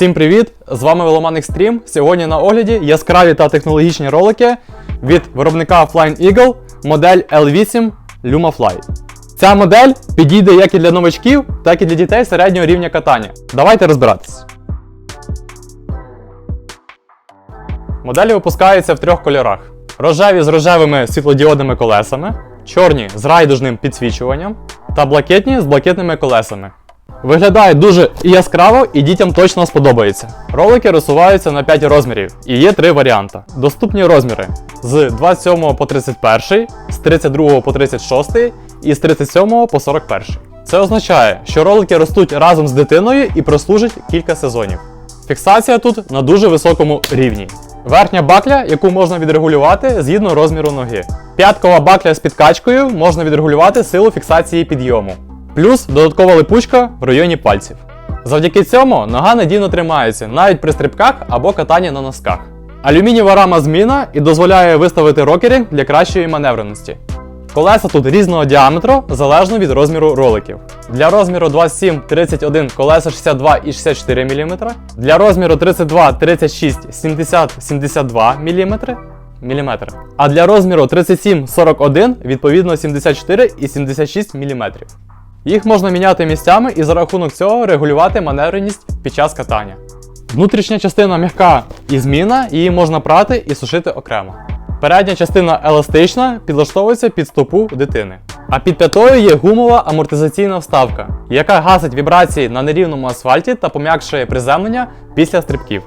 Всім привіт! З вами Веломан Extreme. Сьогодні на огляді яскраві та технологічні ролики від виробника Flying Eagle модель L8 LumaFly. Ця модель підійде як і для новачків, так і для дітей середнього рівня катання. Давайте розбиратись. Моделі випускаються в трьох кольорах: рожеві з рожевими світлодіодними колесами, чорні з райдужним підсвічуванням та блакитні з блакитними колесами. Виглядає дуже яскраво і дітям точно сподобається. Ролики розсуваються на 5 розмірів і є три варіанти. Доступні розміри з 27 по 31, з 32 по 36 і з 37 по 41. Це означає, що ролики ростуть разом з дитиною і прослужать кілька сезонів. Фіксація тут на дуже високому рівні. Верхня бакля, яку можна відрегулювати згідно розміру ноги. П'яткова бакля з підкачкою можна відрегулювати силу фіксації підйому. Плюс додаткова липучка в районі пальців. Завдяки цьому нога надійно тримається навіть при стрибках або катанні на носках. Алюмінієва рама зміна і дозволяє виставити рокерінг для кращої маневреності. Колеса тут різного діаметру залежно від розміру роликів. Для розміру 27-31 колеса 62 і 64 мм. Для розміру 32, 36, 70, 72 мм. мм. А для розміру 37-41 відповідно 74 і 76 мм. Їх можна міняти місцями і за рахунок цього регулювати маневреність під час катання. Внутрішня частина м'яка і зміна, її можна прати і сушити окремо. Передня частина еластична, підлаштовується під стопу дитини. А під п'ятою є гумова амортизаційна вставка, яка гасить вібрації на нерівному асфальті та пом'якшує приземлення після стрибків.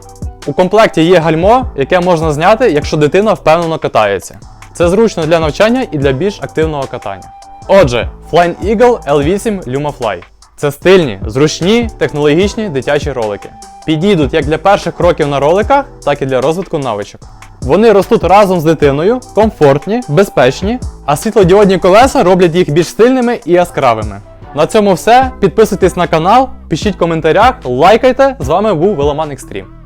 У комплекті є гальмо, яке можна зняти, якщо дитина впевнено катається. Це зручно для навчання і для більш активного катання. Отже, Flying Eagle L8 LumaFly. Це стильні, зручні, технологічні дитячі ролики. Підійдуть як для перших кроків на роликах, так і для розвитку навичок. Вони ростуть разом з дитиною, комфортні, безпечні, а світлодіодні колеса роблять їх більш стильними і яскравими. На цьому все. Підписуйтесь на канал, пишіть коментарях, лайкайте. З вами був Веломан Extreme.